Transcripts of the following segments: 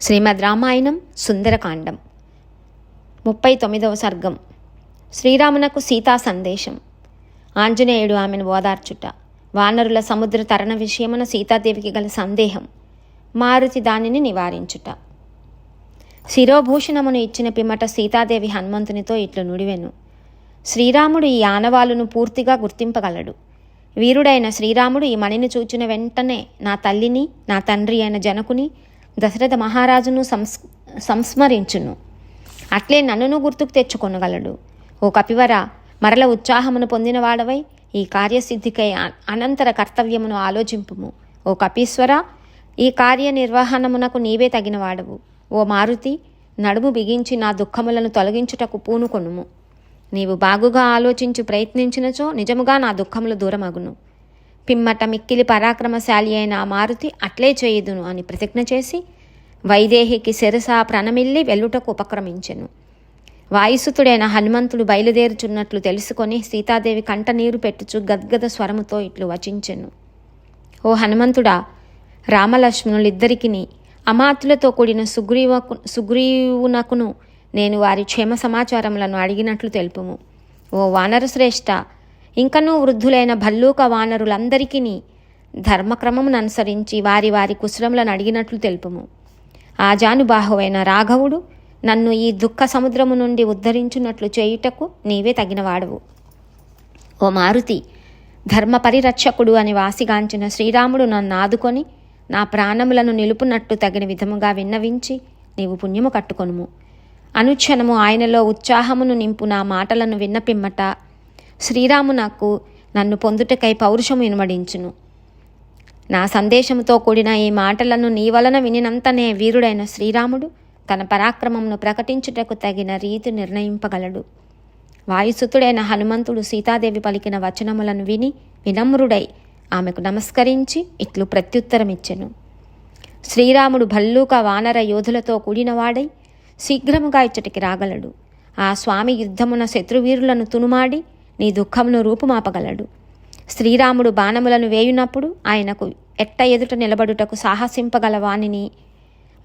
శ్రీమద్ రామాయణం సుందరకాండం. ముప్పై తొమ్మిదవ సర్గం. శ్రీరామునకు సీతా సందేశం. ఆంజనేయుడు ఆమెను ఓదార్చుట. వానరుల సముద్ర తరణ విషయమున సీతాదేవికి గల సందేహం. మారుతి దానిని నివారించుట. శిరోభూషణమును ఇచ్చిన పిమ్మట సీతాదేవి హనుమంతునితో ఇట్లు నుడివెను. శ్రీరాముడు ఈ ఆనవాలును పూర్తిగా గుర్తింపగలడు. వీరుడైన శ్రీరాముడు ఈ మణిని చూచిన వెంటనే నా తల్లిని నా తండ్రి అయిన జనకుని దశరథ మహారాజును సంస్ సంస్మరించును. అట్లే నన్నును గుర్తుకు తెచ్చుకొనగలడు. ఓ కపివర మరల ఉత్సాహమును పొందినవాడవై ఈ కార్యసిద్ధికై అనంతర కర్తవ్యమును ఆలోచింపుము. ఓ కపీశ్వర ఈ కార్యనిర్వహణమునకు నీవే తగినవాడవు ఓ మారుతి నడుము బిగించి నా దుఃఖములను తొలగించుటకు పూనుకొనుము. నీవు బాగుగా ఆలోచించి ప్రయత్నించినచో నిజముగా నా దుఃఖములు దూరమగును. పిమ్మట మిక్కిలి పరాక్రమశాలి అయిన ఆ మారుతి అట్లే చేయుదును అని ప్రతిజ్ఞ చేసి వైదేహికి శిరస ప్రణమిల్లి వెల్లుటకు ఉపక్రమించెను. వాయుసుతుడైన హనుమంతుడు బయలుదేరుచున్నట్లు తెలుసుకొని సీతాదేవి కంట నీరు పెట్టుచు గద్గద స్వరముతో ఇట్లు వచించెను. ఓ హనుమంతుడా రామలక్ష్మణులిద్దరికీ అమాతులతో కూడిన సుగ్రీవకు సుగ్రీవునకును నేను వారి క్షేమ సమాచారములను అడిగినట్లు తెలుపుము. ఓ వానరశ్రేష్ఠ ఇంకనూ వృద్ధులైన భల్లూక వానరులందరికీ ధర్మక్రమమును అనుసరించి వారి వారి కుశలములను అడిగినట్లు తెలుపుము. ఆజానుబాహువైన రాఘవుడు నన్ను ఈ దుఃఖ సముద్రము నుండి ఉద్ధరించున్నట్లు చేయుటకు నీవే తగినవాడవు. ఓ మారుతి ధర్మ పరిరక్షకుడు అని వాసిగాంచిన శ్రీరాముడు నన్ను ఆదుకొని నా ప్రాణములను నిలుపునట్టు తగిన విధముగా విన్నవించి నీవు పుణ్యము కట్టుకొనుము. అనుక్షణము ఆయనలో ఉత్సాహమును నింపు నా మాటలను విన్నపిమ్మట శ్రీరాము నాకు నన్ను పొందుటకై పౌరుషము ఇనుమడించును. నా సందేశముతో కూడిన ఈ మాటలను నీ వలన వినినంతనే వీరుడైన శ్రీరాముడు తన పరాక్రమమును ప్రకటించుటకు తగిన రీతి నిర్ణయింపగలడు. వాయుసుతుడైన హనుమంతుడు సీతాదేవి పలికిన వచనములను విని వినమ్రుడై ఆమెకు నమస్కరించి ఇట్లు ప్రత్యుత్తరమిచ్చెను. శ్రీరాముడు భల్లూక వానర యోధులతో కూడినవాడై శీఘ్రముగా ఇచ్చటికి రాగలడు. ఆ స్వామి యుద్ధమున శత్రువీరులను తునుమాడి నీ దుఃఖమును రూపుమాపగలడు. శ్రీరాముడు బాణములను వేయునప్పుడు ఆయనకు ఎట్ట ఎదుట నిలబడుటకు సాహసింపగల వానిని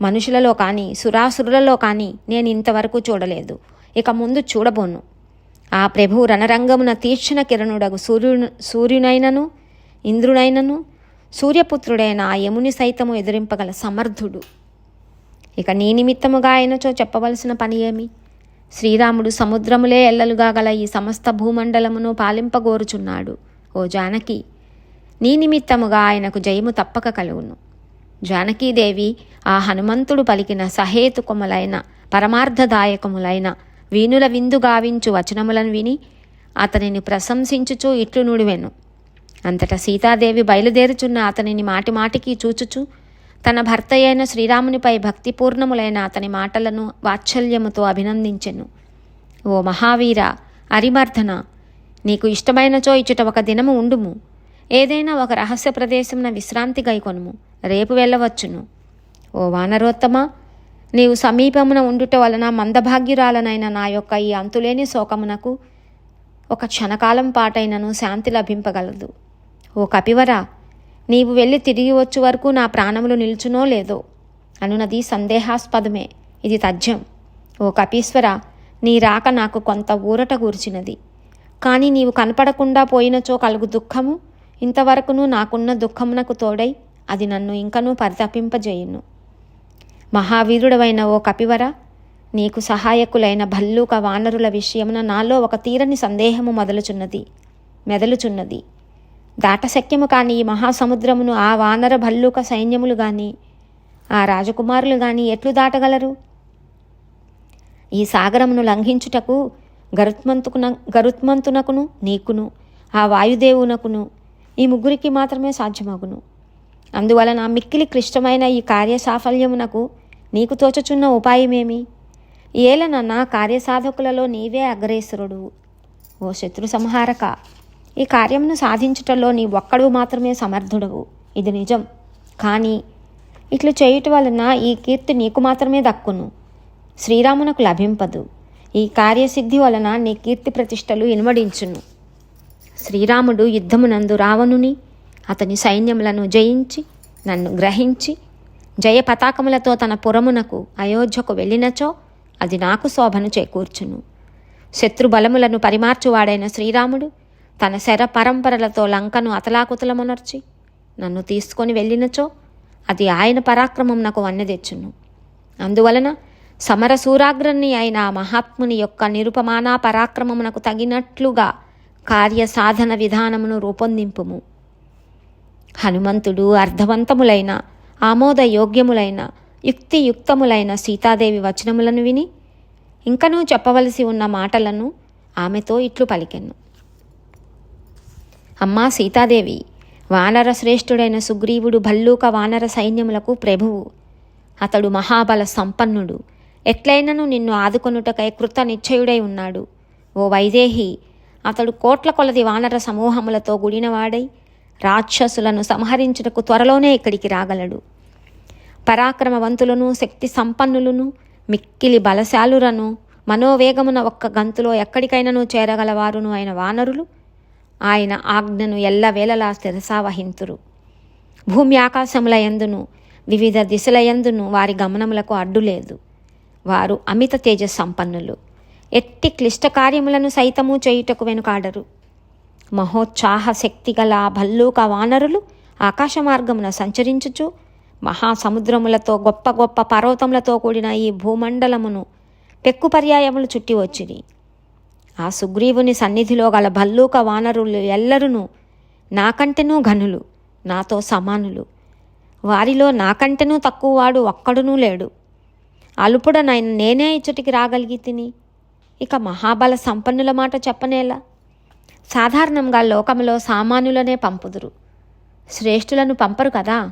మనుషులలో కానీ సురాసురులలో కానీ నేను ఇంతవరకు చూడలేదు. ఇక ముందు చూడబోను. ఆ ప్రభు రణరంగమున తీక్షణ కిరణుడగు సూర్యును సూర్యునైనను ఇంద్రునైనను సూర్యపుత్రుడైన ఆ యముని సైతము ఎదిరింపగల సమర్థుడు. ఇక నీ నిమిత్తముగా ఆయనచో చెప్పవలసిన పని ఏమి? శ్రీరాముడు సముద్రములే ఎల్లలుగా గల ఈ సమస్త భూమండలమును పాలింపగోరుచున్నాడు. ఓ జానకి నీ నిమిత్తముగా ఆయనకు జయము తప్పక కలుగును. జానకీదేవి ఆ హనుమంతుడు పలికిన సహేతుకములైన పరమార్థదాయకములైన వీణుల విందు గావించు వచనములను విని అతనిని ప్రశంసించుచూ ఇట్లు నుడివెను. అంతటా సీతాదేవి బయలుదేరుచున్న అతనిని మాటి మాటికి చూచుచు తన భర్త అయిన శ్రీరామునిపై భక్తిపూర్ణములైన అతని మాటలను వాత్సల్యముతో అభినందించెను. ఓ మహావీర అరిమర్ధన నీకు ఇష్టమైనచో ఇచ్చుట ఒక దినము ఉండుము. ఏదైనా ఒక రహస్య ప్రదేశమున విశ్రాంతి గైకొనుము. రేపు వెళ్ళవచ్చును. ఓ వానరోత్తమ నీవు సమీపమున ఉండుట వలన మందభాగ్యురాలనైన నా యొక్క ఈ అంతులేని శోకమునకు ఒక క్షణకాలం పాటైనను శాంతి లభింపగలదు. ఓ కపివరా నీవు వెళ్ళి తిరిగి వచ్చు వరకు నా ప్రాణములు నిల్చునో లేదో? అనునది సందేహాస్పదమే. ఇది తథ్యం. ఓ కపీశ్వర నీ రాక నాకు కొంత ఊరట కూర్చినది కానీ నీవు కనపడకుండా పోయినచో కలుగు దుఃఖము? ఇంతవరకును నాకున్న దుఃఖమునకు తోడై అది నన్ను ఇంకనూ పరితపింపజేయును. మహావీరుడవైన ఓ కపివర నీకు సహాయకులైన భల్లూక వానరుల విషయమున నాలో ఒక తీరని సందేహము మొదలుచున్నది మెదలుచున్నది. దాటశక్యము కాని ఈ మహాసముద్రమును ఆ వానర భల్లూక సైన్యములు గాని ఆ రాజకుమారులు గాని ఎట్లు దాటగలరు? ఈ సాగరమును లంఘించుటకు గరుత్మంతుకున గరుత్మంతునకును నీకును ఆ వాయుదేవునకును ఈ ముగ్గురికి మాత్రమే సాధ్యమగును. అందువలన మిక్కిలి క్లిష్టమైన ఈ కార్య సాఫల్యమునకు నీకు తోచుచున్న ఉపాయమేమి? ఏలన నా కార్యసాధకులలో నీవే అగ్రేసరుడు. ఓ శత్రు సంహారక! ఈ కార్యమును సాధించుటలో నీ ఒక్కడు మాత్రమే సమర్థుడవు. ఇది నిజం. కానీ ఇట్లు చేయుట వలన ఈ కీర్తి నీకు మాత్రమే దక్కును. శ్రీరామునకు లభింపదు. ఈ కార్యసిద్ధి వలన నీ కీర్తి ప్రతిష్టలు ఇనుమడించును. శ్రీరాముడు యుద్ధమునందు రావణుని అతని సైన్యములను జయించి నన్ను గ్రహించి జయ పతాకములతో తన పురమునకు అయోధ్యకు వెళ్ళినచో అది నాకు శోభను చేకూర్చును. శత్రుబలములను పరిమార్చువాడైన శ్రీరాముడు తన శర పరంపరలతో లంకను అతలాకుతలమునర్చి నన్ను తీసుకొని వెళ్ళినచో అది ఆయన పరాక్రమం నాకు వన్నె తెచ్చును. అందువలన సమరసూరాగ్రణి అయిన ఆ మహాత్ముని యొక్క నిరుపమానా పరాక్రమమునకు తగినట్లుగా కార్యసాధన విధానమును రూపొందింపుము. హనుమంతుడు అర్థవంతములైన ఆమోదయోగ్యములైన యుక్తియుక్తములైన సీతాదేవి వచనములను విని ఇంకనూ చెప్పవలసి ఉన్న మాటలను ఆమెతో ఇట్లు పలికెను. అమ్మా సీతాదేవి వానర శ్రేష్ఠుడైన సుగ్రీవుడు భల్లూక వానర సైన్యములకు ప్రభువు. అతడు మహాబల సంపన్నుడు. ఎట్లయినను నిన్ను ఆదుకొనుటకై కృత నిశ్చయుడై ఉన్నాడు. ఓ వైదేహి అతడు కోట్ల కొలది వానర సమూహములతో గుడినవాడై రాక్షసులను సంహరించుటకు త్వరలోనే ఇక్కడికి రాగలడు. పరాక్రమవంతులను శక్తి సంపన్నులను మిక్కిలి బలశాలురను మనోవేగమున ఒక్క గంతులో ఎక్కడికైనను చేరగలవారును అయిన వానరులు ఆయన ఆజ్ఞను ఎల్లవేళలా శిరసావహింతురు భూమి ఆకాశముల యందును వివిధ దిశల యందును వారి గమనములకు అడ్డు లేదు. వారు అమిత తేజ సంపన్నులు ఎట్టి క్లిష్ట కార్యములను సైతము చేయుటకు వెనుకాడరు. మహోత్సాహ శక్తి గల భల్లూక వానరులు ఆకాశ మార్గమున సంచరించుచు మహాసముద్రములతో గొప్ప గొప్ప పర్వతములతో కూడిన ఈ భూమండలమును పెక్కు పర్యాయములు చుట్టి వచ్చిరి. ఆ సుగ్రీవుని సన్నిధిలో గల భల్లూక వానరులు ఎల్లరును నాకంటెనూ ఘనులు నాతో సమానులు. వారిలో నాకంటెనూ తక్కువవాడు ఒక్కడునూ లేడు. అలుపుడనైన నేనే ఇచ్చటికి రాగలిగి తిని ఇక మహాబల సంపన్నుల మాట చెప్పనేలా? సాధారణంగా లోకములో సామాన్యులనే పంపుదురు. శ్రేష్ఠులను పంపరు కదా?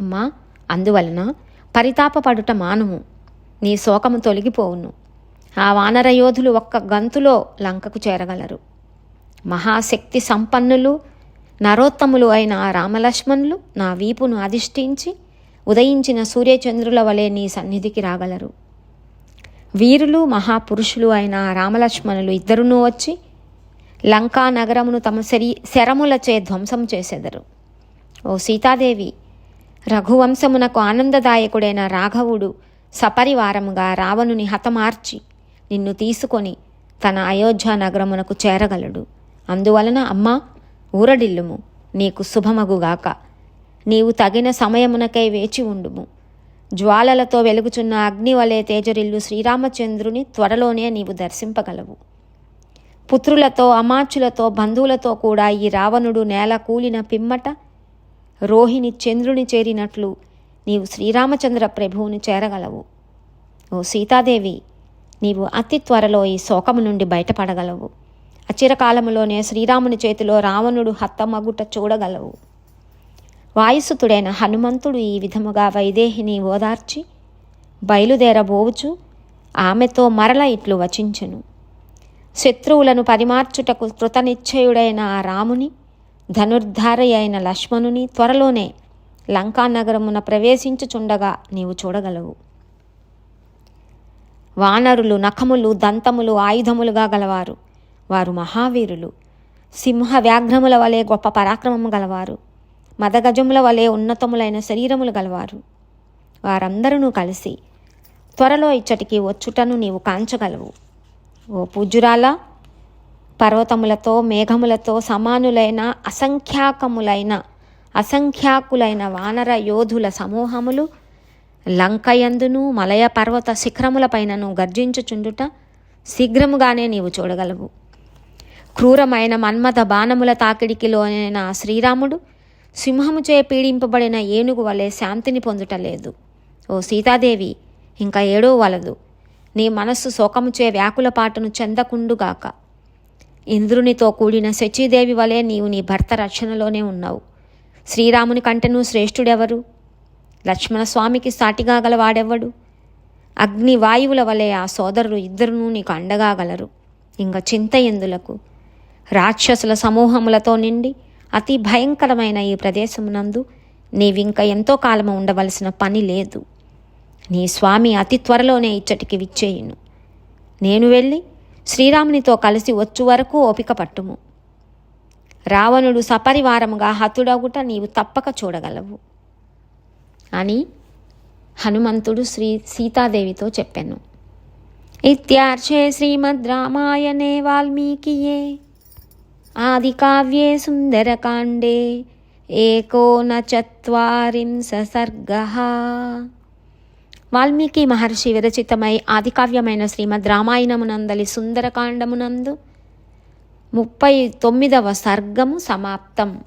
అమ్మా అందువలన పరితాపపడుట మానుము. నీ శోకము తొలగిపోవును. ఆ వానర యోధులు ఒక్క గంతులో లంకకు చేరగలరు. మహాశక్తి సంపన్నులు నరోత్తములు అయిన ఆ రామలక్ష్మణులు నా వీపును అధిష్ఠించి ఉదయించిన సూర్యచంద్రుల వలె నీ సన్నిధికి రాగలరు. వీరులు మహాపురుషులు అయిన ఆ రామలక్ష్మణులు ఇద్దరునూ వచ్చి లంకా నగరమును తమ శరీ శరములచే ధ్వంసం చేసెదరు. ఓ సీతాదేవి రఘువంశమునకు ఆనందదాయకుడైన రాఘవుడు సపరివారముగా రావణుని హతమార్చి నిన్ను తీసుకొని తన అయోధ్య నగరమునకు చేరగలడు. అందువలన అమ్మా ఊరడిల్లుము. నీకు శుభమగుగాక. నీవు తగిన సమయమునకై వేచి ఉండుము. జ్వాలలతో వెలుగుచున్న అగ్నివలే తేజరిల్లు శ్రీరామచంద్రుని త్వరలోనే నీవు దర్శింపగలవు. పుత్రులతో అమాచులతో బంధువులతో కూడా ఈ రావణుడు నేల కూలిన పిమ్మట రోహిణి చంద్రుని చేరినట్లు నీవు శ్రీరామచంద్ర ప్రభువుని చేరగలవు. ఓ సీతాదేవి నీవు అతి త్వరలో ఈ శోకము నుండి బయటపడగలవు. అచిరకాలములోనే శ్రీరాముని చేతిలో రావణుడు హత్తమగుట చూడగలవు. వాయుసుతుడైన హనుమంతుడు ఈ విధముగా వైదేహిని ఓదార్చి బయలుదేరబోవుచు ఆమెతో మరల ఇట్లు వచించెను. శత్రువులను పరిమార్చుటకు కృతనిశ్చయుడైన ఆ రాముని ధనుర్ధారి అయిన లక్ష్మణుని త్వరలోనే లంకానగరమున ప్రవేశించుచుండగా నీవు చూడగలవు. వానరులు నఖములు దంతములు ఆయుధములుగా గలవారు. వారు మహావీరులు. సింహ వ్యాఘ్రముల వలె గొప్ప పరాక్రమము గలవారు. మదగజముల వలె ఉన్నతములైన శరీరములు గలవారు. వారందరూ కలిసి త్వరలో ఇచ్చటికి వచ్చుటను నీవు కాంచగలవు. ఓ పూజురాల పర్వతములతో మేఘములతో సమానులైన అసంఖ్యాకములైన అసంఖ్యాకులైన వానర యోధుల సమూహములు లంకయందును మలయ పర్వత శిఖరములపైనను గర్జించుచుండుట శీఘ్రముగానే నీవు చూడగలవు. క్రూరమైన మన్మథ బాణముల తాకిడికిలోనైన శ్రీరాముడు సింహముచే పీడింపబడిన ఏనుగు వలె శాంతిని పొందుటలేదు. ఓ సీతాదేవి ఇంకా ఏడో వలదు. నీ మనస్సు శోకముచే వ్యాకుల పాటను చెందకుండుగాక. ఇంద్రునితో కూడిన శచీదేవి వలె నీవు నీ భర్త రక్షణలోనే ఉన్నావు. శ్రీరాముని కంటెను శ్రేష్ఠుడెవరు? లక్ష్మణస్వామికి సాటిగా గలవాడెవ్వడు? అగ్ని వాయువుల వలె ఆ సోదరులు ఇద్దరునూ నీకు అండగా గలరు. ఇంక చింత ఎందులకు? రాక్షసుల సమూహములతో నిండి అతి భయంకరమైన ఈ ప్రదేశమునందు నీవింక ఎంతో కాలము ఉండవలసిన పని లేదు. నీ స్వామి అతి త్వరలోనే ఇచ్చటికి విచ్చేయును. నేను వెళ్ళి శ్రీరామునితో కలిసి వచ్చు వరకు ఓపిక పట్టుము. రావణుడు సపరివారముగా హతుడగుట నీవు తప్పక చూడగలవు. అని హనుమంతుడు శ్రీ సీతాదేవితో చెప్పాను. ఇత్యార్చే శ్రీమద్ రామాయణే వాల్మీకియే. ఆదికావ్యే సుందరకాండే. ఏకోనచత్వారింశ సర్గ వాల్మీకి మహర్షి విరచితమై ఆదికావ్యమైన శ్రీమద్ రామాయణమునందలి సుందరకాండమునందు ముప్పై తొమ్మిదవ సర్గము సమాప్తం.